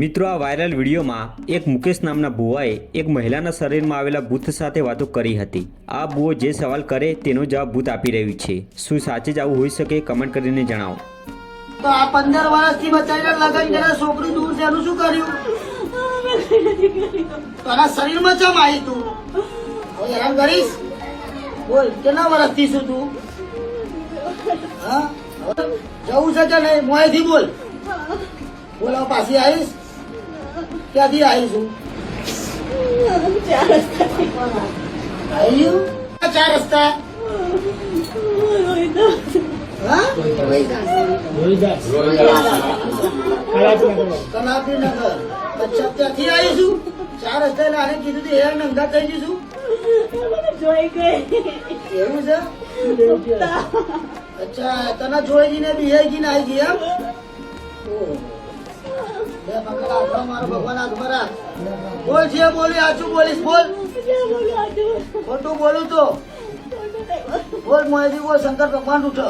મિત્રો, આ વાયરલ વિડીયોમાં એક મુકેશ નામના ભુવાએ એક મહિલાના શરીરમાં આવેલા ભૂત સાથે વાતો કરી હતી. આ ભુવો જે સવાલ કરે તેનો જવાબ ભૂત આપી રહ્યું છે. શું સાચે જ આવું હોઈ શકે, કમેન્ટ કરીને જણાવો. તો આ પંદર વર્ષથી બચાવીને લગન કરે છોકરી દૂર છે, એનું શું કર્યું? તારા શરીરમાં ચમ આવી તું? હેરાન કરીશ? બોલ, કેટલા વર્ષથી છું તું? જવું છે કે નહીં? મોએથી બોલ. બોલ પાછી આવીશ. ક્યાંથી આવીશું આવ્યું ચાર રસ્તા. કલાપીનગર. અચ્છા ત્યાંથી આવીશું ચાર રસ્તા એટલે આને કીધું હતું હેર નંગા થઈ જઈશું એવું છે? અચ્છા તને જોઈ ગઈ ને બી ગઈ ને આવી ગઈ એમ? બોલ છે બોલી, આજુ બોલીશ, બોલ. ખોટું બોલું તો. બોલ મોયથી બોલ, શંકર ભગવાન ઉઠો.